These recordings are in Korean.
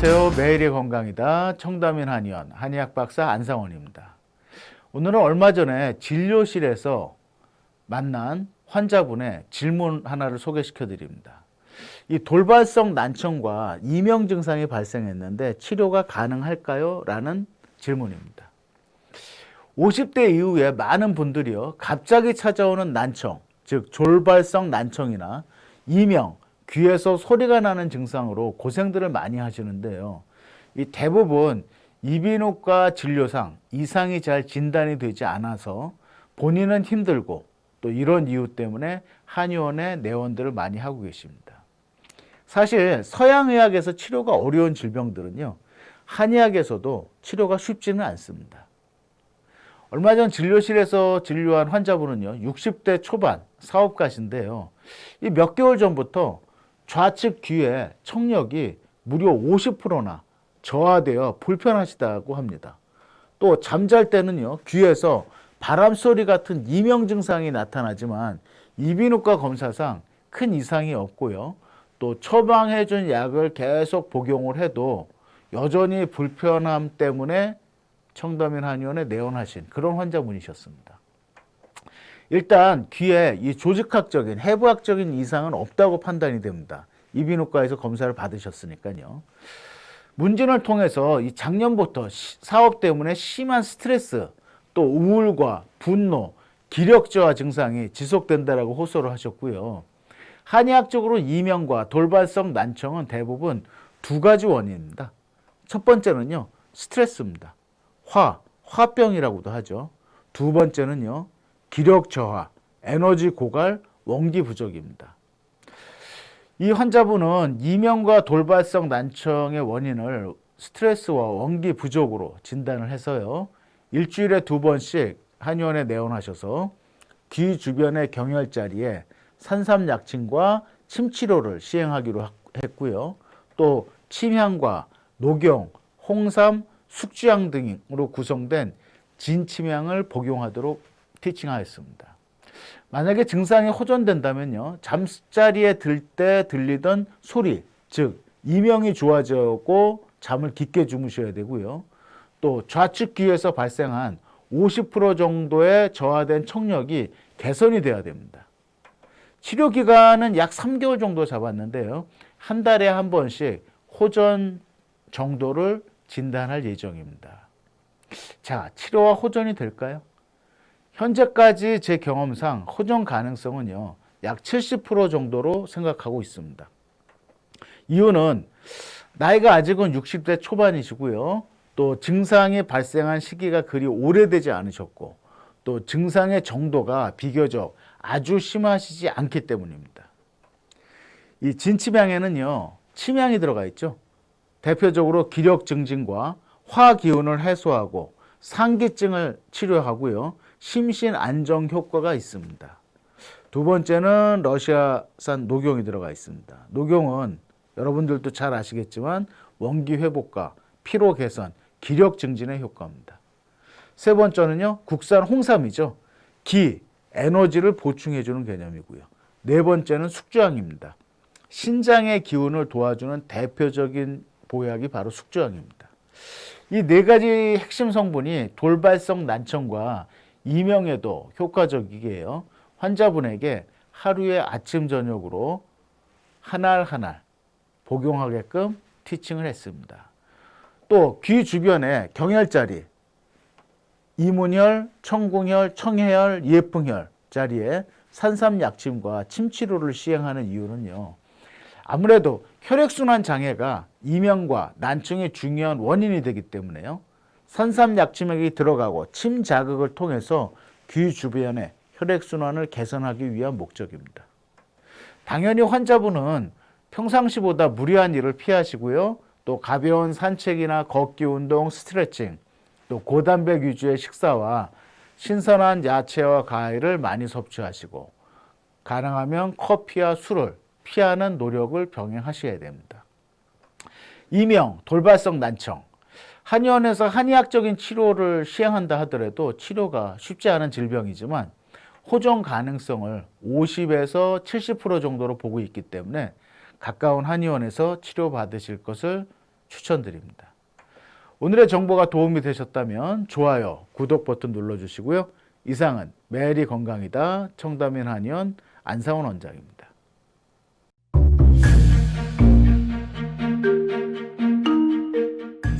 안녕하세요. 매일의 건강이다. 청담인 한의원 한의학 박사 안상원입니다. 오늘은 얼마 전에 진료실에서 만난 환자분의 질문 하나를 소개시켜 드립니다. 이 돌발성 난청과 이명 증상이 발생했는데 치료가 가능할까요? 라는 질문입니다. 50대 이후에 많은 분들이요, 갑자기 찾아오는 난청, 즉 졸발성 난청이나 이명, 귀에서 소리가 나는 증상으로 고생들을 많이 하시는데요. 이 대부분 이비인후과 진료상 이상이 잘 진단이 되지 않아서 본인은 힘들고 또 이런 이유 때문에 한의원에 내원들을 많이 하고 계십니다. 사실 서양의학에서 치료가 어려운 질병들은요, 한의학에서도 치료가 쉽지는 않습니다. 얼마 전 진료실에서 진료한 환자분은요, 60대 초반 사업가신데요. 이 몇 개월 전부터 좌측 귀에 청력이 무려 50%나 저하되어 불편하시다고 합니다. 또 잠잘 때는요, 귀에서 바람 소리 같은 이명 증상이 나타나지만 이비인후과 검사상 큰 이상이 없고요. 또 처방해준 약을 계속 복용을 해도 여전히 불편함 때문에 청담인 한의원에 내원하신 그런 환자분이셨습니다. 일단 귀에 이 조직학적인 해부학적인 이상은 없다고 판단이 됩니다. 이비인후과에서 검사를 받으셨으니까요. 문진을 통해서 이 작년부터 시- 사업 때문에 심한 스트레스, 또 우울과 분노, 기력 저하 증상이 지속된다라고 호소를 하셨고요. 한의학적으로 이명과 돌발성 난청은 대부분 두 가지 원인입니다. 첫 번째는요, 스트레스입니다. 화, 화병이라고도 하죠. 두 번째는요, 기력 저하, 에너지 고갈, 원기 부족입니다. 이 환자분은 이명과 돌발성 난청의 원인을 스트레스와 원기 부족으로 진단을 해서요. 일주일에 두 번씩 한의원에 내원하셔서 귀 주변의 경혈 자리에 산삼약침과 침치료를 시행하기로 하- 했고요. 또 침향과 녹용, 홍삼, 숙주향 등으로 구성된 진침향을 복용하도록 티칭하였습니다. 만약에 증상이 호전된다면요, 잠자리에 들 때 들리던 소리, 즉 이명이 좋아지고 잠을 깊게 주무셔야 되고요. 또 좌측 귀에서 발생한 50% 정도의 저하된 청력이 개선이 돼야 됩니다. 치료 기간은 약 3개월 정도 잡았는데요. 한 달에 한 번씩 호전 정도를 진단할 예정입니다. 자, 치료와 호전이 될까요? 현재까지 제 경험상 호전 가능성은요, 약 70% 정도로 생각하고 있습니다. 이유는 나이가 아직은 60대 초반이시고요. 또 증상이 발생한 시기가 그리 오래되지 않으셨고, 또 증상의 정도가 비교적 아주 심하시지 않기 때문입니다. 이 진치명에는요, 침향이 들어가 있죠. 대표적으로 기력 증진과 화 기운을 해소하고 상기증을 치료하고요. 심신 안정 효과가 있습니다. 두 번째는 러시아산 녹용이 들어가 있습니다. 녹용은 여러분들도 잘 아시겠지만 원기 회복과 피로 개선, 기력 증진의 효과입니다. 세 번째는요, 국산 홍삼이죠. 기, 에너지를 보충해 주는 개념이고요. 네 번째는 숙주향입니다. 신장의 기운을 도와주는 대표적인 보약이 바로 숙주향입니다. 이 네 가지 핵심 성분이 돌발성 난청과 이명에도 효과적이게요. 환자분에게 하루에 아침 저녁으로 한 알 한 알 복용하게끔 티칭을 했습니다. 또 귀 주변에 경혈자리, 이문혈, 청궁혈, 청해혈, 예풍혈 자리에 산삼약침과 침치료를 시행하는 이유는요. 아무래도 혈액순환 장애가 이명과 난청의 중요한 원인이 되기 때문에요. 산삼약침액이 들어가고 침 자극을 통해서 귀 주변의 혈액순환을 개선하기 위한 목적입니다. 당연히 환자분은 평상시보다 무리한 일을 피하시고요. 또 가벼운 산책이나 걷기 운동, 스트레칭, 또 고단백 위주의 식사와 신선한 야채와 과일을 많이 섭취하시고 가능하면 커피와 술을 피하는 노력을 병행하셔야 됩니다. 이명, 돌발성 난청. 한의원에서 한의학적인 치료를 시행한다 하더라도 치료가 쉽지 않은 질병이지만 호전 가능성을 50에서 70% 정도로 보고 있기 때문에 가까운 한의원에서 치료받으실 것을 추천드립니다. 오늘의 정보가 도움이 되셨다면 좋아요, 구독 버튼 눌러주시고요. 이상은 매일이 건강이다. 청담인 한의원 안상원 원장입니다.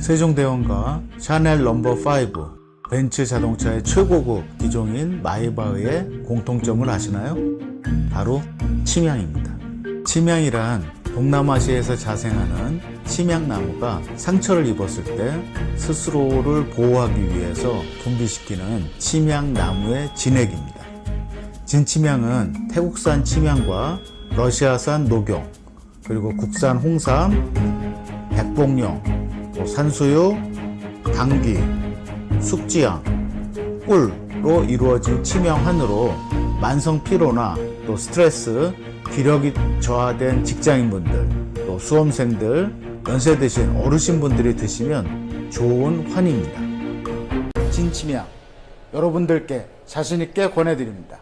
세종대원과 샤넬 넘버 5 벤츠 자동차의 최고급 기종인 마이바흐의 공통점을 아시나요? 바로 침향입니다. 침향이란 동남아시아에서 자생하는 침향나무가 상처를 입었을 때 스스로를 보호하기 위해서 분비시키는 침향나무의 진액입니다. 진침향은 태국산 침향과 러시아산 녹용, 그리고 국산 홍삼, 백봉령, 또 산수유, 당귀, 숙지향, 꿀로 이루어진 치명한으로 만성 피로나 또 스트레스, 기력이 저하된 직장인분들, 또 수험생들, 연세 드신 어르신분들이 드시면 좋은 환입니다. 진치명 여러분들께 자신있게 권해드립니다.